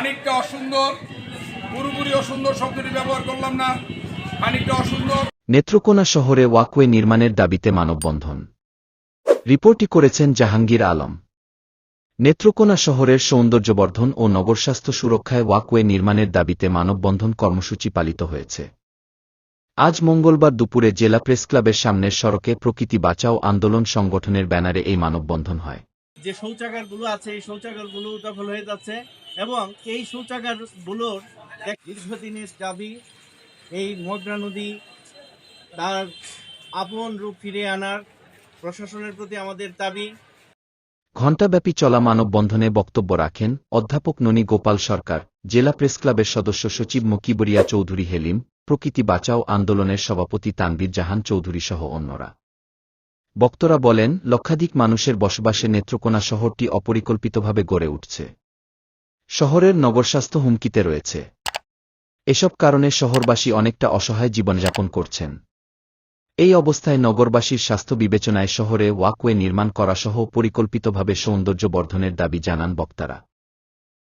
খানিকটা অসুন্দর, পুরোপুরি অসুন্দর শব্দটি ব্যবহার করলাম না, খানিকটা অসুন্দর। নেত্রকোনা শহরে ওয়াকওয়ে নির্মাণের দাবিতে মানববন্ধন। রিপোর্টটি করেছেন জাহাঙ্গীর আলম। নেত্রকোনা শহরের সৌন্দর্যবর্ধন ও নগরস্বাস্থ্য সুরক্ষায় ওয়াকওয়ে নির্মাণের দাবিতে মানববন্ধন কর্মসূচি পালিত হয়েছে। আজ মঙ্গলবার দুপুরে জেলা প্রেসক্লাবের সামনের সড়কে প্রকৃতি বাঁচাও আন্দোলন সংগঠনের ব্যানারে এই মানববন্ধন হয়। যে শৌচাগারগুলো আছে, এই শৌচাগারগুলো দখল হয়ে যাচ্ছে এবং এই শৌচাগারগুলোর দীর্ঘদিনের দাবি, এই মগরা নদী তার আপন রূপ ফিরিয়ে আনার প্রশাসনের প্রতি আমাদের দাবি। ঘণ্টাব্যাপী চলা মানববন্ধনে বক্তব্য রাখেন অধ্যাপক ননী গোপাল সরকার, জেলা প্রেসক্লাবের সদস্য সচিব মকিবরিয়া চৌধুরী হেলিম, প্রকৃতি বাঁচাও আন্দোলনের সভাপতি তানবির জাহান চৌধুরী সহ অন্যরা। বক্তরা বলেন, লক্ষাধিক মানুষের বসবাসে নেত্রকোনা শহরটি অপরিকল্পিতভাবে গড়ে উঠছে। শহরের নগরস্বাস্থ্য হুমকিতে রয়েছে। এসব কারণে শহরবাসী অনেকটা অসহায় জীবনযাপন করছেন। এই অবস্থায় নগরবাসীর স্বাস্থ্য বিবেচনায় শহরে ওয়াকওয়ে নির্মাণ করাসহ পরিকল্পিতভাবে সৌন্দর্য বর্ধনের দাবি জানান বক্তারা।